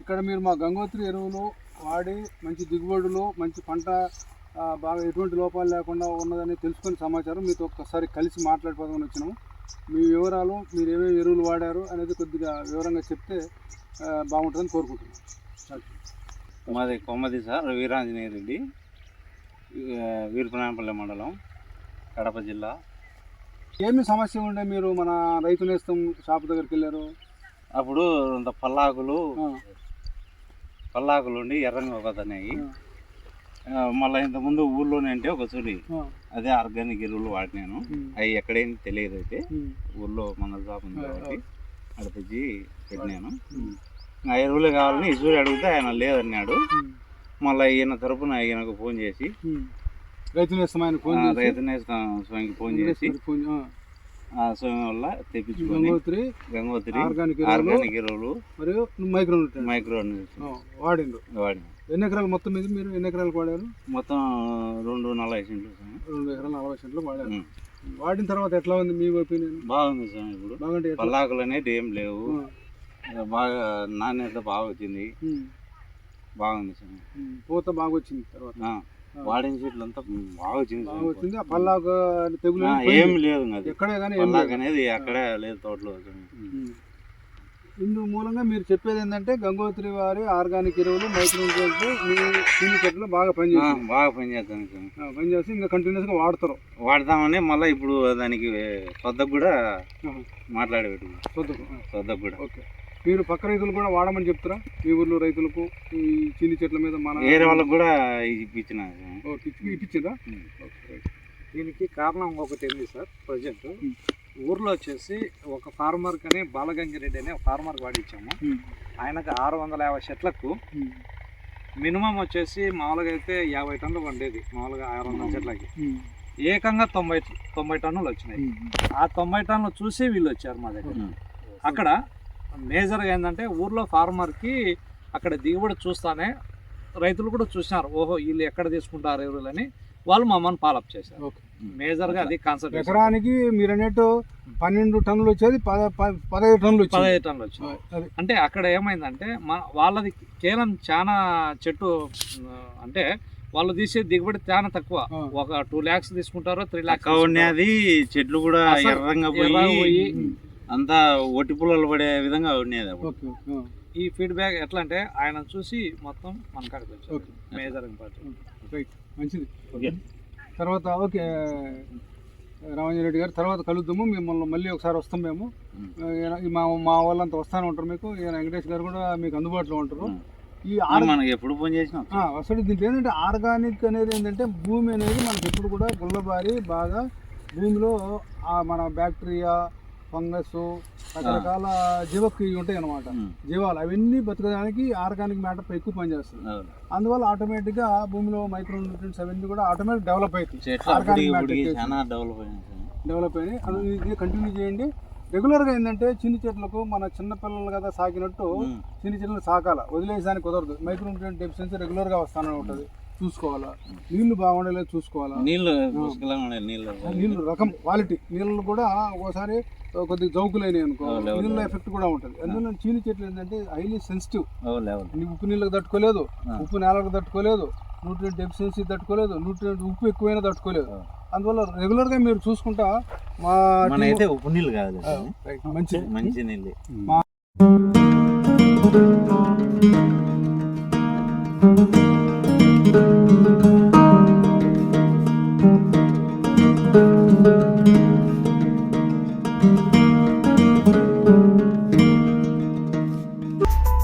ఇక్కడ మీరు మా గంగోత్రి ఎరువులు వాడి మంచి దిగుబడులు మంచి పంట బాగా ఎటువంటి లోపాలు లేకుండా ఉన్నదని తెలుసుకుని సమాచారం మీతో ఒక్కసారి కలిసి మాట్లాడిపోదామని వచ్చినాము. మీ వివరాలు మీరు ఏమేమి ఎరువులు వాడారు అనేది కొద్దిగా వివరంగా చెప్తే బాగుంటుందని కోరుకుంటున్నాను మాది కొమ్మది సార్ వీరాంజనేయ రెడ్డి వీరపనాయపల్లి మండలం. కడప జిల్లా. ఏమి సమస్య ఉండే మీరు మన రైతు నేస్తం షాప్ దగ్గరికి వెళ్ళారు? అప్పుడు ఇంత పల్లాకులు పల్లాకులు ఉండి ఎర్రంగా ఒకతన్నాయి ఆ, మళ్ళీ ఇంతకుముందు ఊర్లోనే అంటే ఒక చుడి అదే ఆర్గానిక్ ఎరువులు వాడినాను. అవి ఎక్కడేం తెలియదు అయితే ఊర్లో మన షాప్ ఉంది కాబట్టి అక్కడ తెచ్చి పెట్టినాను ఆ ఎరువులు కావాలని ఇసూరి అడిగితే ఆయన లేదన్నాడు. మళ్ళీ ఈయన తరపున ఈయనకు ఫోన్ చేసి. రైతు నేస్తం ఆయన ఫోన్ రైతు నేస్తం స్వామికి ఫోన్ చేసి. ఫోన్ ఆ, స్వామి వల్ల తెప్పించుకొని. గంగోత్రి గంగోత్రి ఆర్గానిక్ ఆర్గానిక్ ఎరువులు. మరియు మైక్రో. మైక్రో వాడిండు వాడిన. ఎన్ని ఎకరాలు మొత్తం మీద మీరు ఎన్ని ఎకరాలు వాడారు? మొత్తం రెండు నలభై సెంట్లు. రెండు ఎకరాలు నలభై సెంట్లు వాడారు. వాడిన తర్వాత ఎట్లా ఉంది మీ ఒపీనియన్? బాగుంది స్వామి ఇప్పుడు. బాగుంటే పల్లాకులు అనేది ఏం లేవు. బాగా నాణ్యత బాగా వచ్చింది. బాగుంది ఉం. పూత బాగా వచ్చింది తర్వాత. వాడిన చెట్లు అంతా బాగా వచ్చింది పల్లాకు తెగులు ఏం. లేదు ఎక్కడే కానీ పల్లాకు. అనేది అక్కడే లేదు తోటలో. ఇందు మూలంగా మీరు చెప్పేది ఏంటంటే గంగోత్రి వారి ఆర్గానిక్ ఎరువులు మైక్రో మీ చిన్ని చెట్లు బాగా పనిచేస్తాయి బాగా పనిచేస్తాను పనిచేసి ఇంకా కంటిన్యూస్గా వాడతారు వాడదామని మళ్ళీ ఇప్పుడు దానికి సొద్దకు కూడా ఆహా. మాట్లాడి పెట్టుకున్నాం చూద్దాం. ఆ. సొద్దకు కూడా ఓకే మీరు పక్క రైతులు కూడా వాడమని చెప్తారా మీ ఊర్లో రైతులకు ఈ చిన్ని చెట్ల మీద మన వేరే వాళ్ళకి కూడా ఇప్పించిన ఇప్పించిందా. దీనికి కారణం ఒకటి ఏంది సార్ ప్రజెంట్. ఊర్లో వచ్చేసి ఒక ఫార్మర్ కని బాలగంగిరెడ్డి అనే ఫార్మర్ వాడిచ్చాము. ఆయనకు ఆరు వందల యాభై చెట్లకు. మినిమం వచ్చేసి మామూలుగా అయితే యాభై టన్నులు పండేది మామూలుగా ఆరు వందల చెట్లకి. ఏకంగా తొంభై తొంభై టన్నులు వచ్చినాయి. ఆ తొంభై టన్నులు చూసి వీళ్ళు వచ్చారు మా దగ్గర. అక్కడ మేజర్గా ఏంటంటే ఊర్లో ఫార్మర్కి అక్కడ దిగుబడి చూస్తానే రైతులు కూడా చూసినారు. ఓహో వీళ్ళు ఎక్కడ తీసుకుంటారు ఎరువులని వాళ్ళు మమ్మల్ని ఫాలోఅప్ చేశారు. ఓకే. మేజర్గా అది కాన్సెప్ట్ ఎకరానికి మీరు అన్నట్టు పన్నెండు టన్నులు వచ్చేది పద ప- పదహైదు టన్నులు వచ్చేది. పదహైదు టన్నులు వచ్చింది. అంటే అక్కడ ఏమైందంటే మన వాళ్ళది కేవలం చాలా చెట్టు అంటే వాళ్ళు తీసే దిగుబడి చాలా తక్కువ. ఒక టూ ల్యాక్స్ తీసుకుంటారో త్రీ ల్యాక్స్ చెట్లు కూడా ఎర్రంగా ఎర్రగా పోయి పోయి అంతా ఒట్టి పుల్లలు పడే విధంగా ఉండేది అప్పుడు. ఈ ఫీడ్బ్యాక్ ఎట్లా అంటే ఆయన చూసి మొత్తం మన కాడికి. Major important right. మంచిది. ఓకే. తర్వాత ఓకే రామంజన్ రెడ్డి గారు తర్వాత కలుద్దాము మిమ్మల్ని మళ్ళీ ఒకసారి వస్తాం మేము. మా మా వాళ్ళంతా వస్తానే ఉంటారు మీకు. ఈయన వెంకటేష్ గారు కూడా మీకు అందుబాటులో ఉంటారు. ఈ ఆర్ మనకి ఎప్పుడు ఫోన్ చేసినా అసలు దీంట్లో ఏంటంటే ఆర్గానిక్ అనేది ఏంటంటే భూమి అనేది మనకి ఎప్పుడు కూడా గుల్లబారి బాగా భూమిలో మన బ్యాక్టీరియా ఫంగస్ రకరకాల జీవక్రియ ఉంటాయి అన్నమాట ఉం. జీవాలు అవన్నీ బతకడానికి ఆర్గానిక్ మ్యాటర్ ఎక్కువ పనిచేస్తుంది. అందువల్ల ఆటోమేటిక్గా భూమిలో మైక్రో న్యూట్రియన్స్ అవన్నీ కూడా ఆటోమేటిక్ డెవలప్ అవుతాయి చెట్లు డెవలప్ అయినాయి అది ఇది కంటిన్యూ చేయండి. రెగ్యులర్గా ఏంటంటే చిన్ని చెట్లకు మన చిన్న పిల్లలు కదా సాకినట్టు. చిన్న చెట్లను సాకాల వదిలేసానికి కుదరదు. మైక్రో న్యూట్రియన్ డెఫిషియన్సీ రెగ్యులర్గా వస్తానే ఉంటుంది. చూసుకోవాలా? నీళ్ళు బాగుండేలా చూసుకోవాలా? ఉన్నాయి నీళ్ళు నీళ్ళు రకం క్వాలిటీ. నీళ్ళు కూడా ఒకసారి కొద్దిగా జౌకులైనవి అనుకో. నీళ్ళ ఎఫెక్ట్ కూడా ఉంటుంది. అందులో చీని చెట్లు ఏంటంటే హైలీ సెన్సిటివ్. ఉప్పు నీళ్ళకి తట్టుకోలేదు. ఉప్పు నేలకు తట్టుకోలేదు న్యూట్రియంట్ డెఫిషియన్సీ తట్టుకోలేదు న్యూట్రియంట్ ఉప్పు ఎక్కువైనా తట్టుకోలేదు. అందువల్ల రెగ్యులర్గా మీరు చూసుకుంటా మా అయితే ఉప్పు నీళ్ళు కాదు మంచిది. మంచి నీళ్ళు. మా Bye.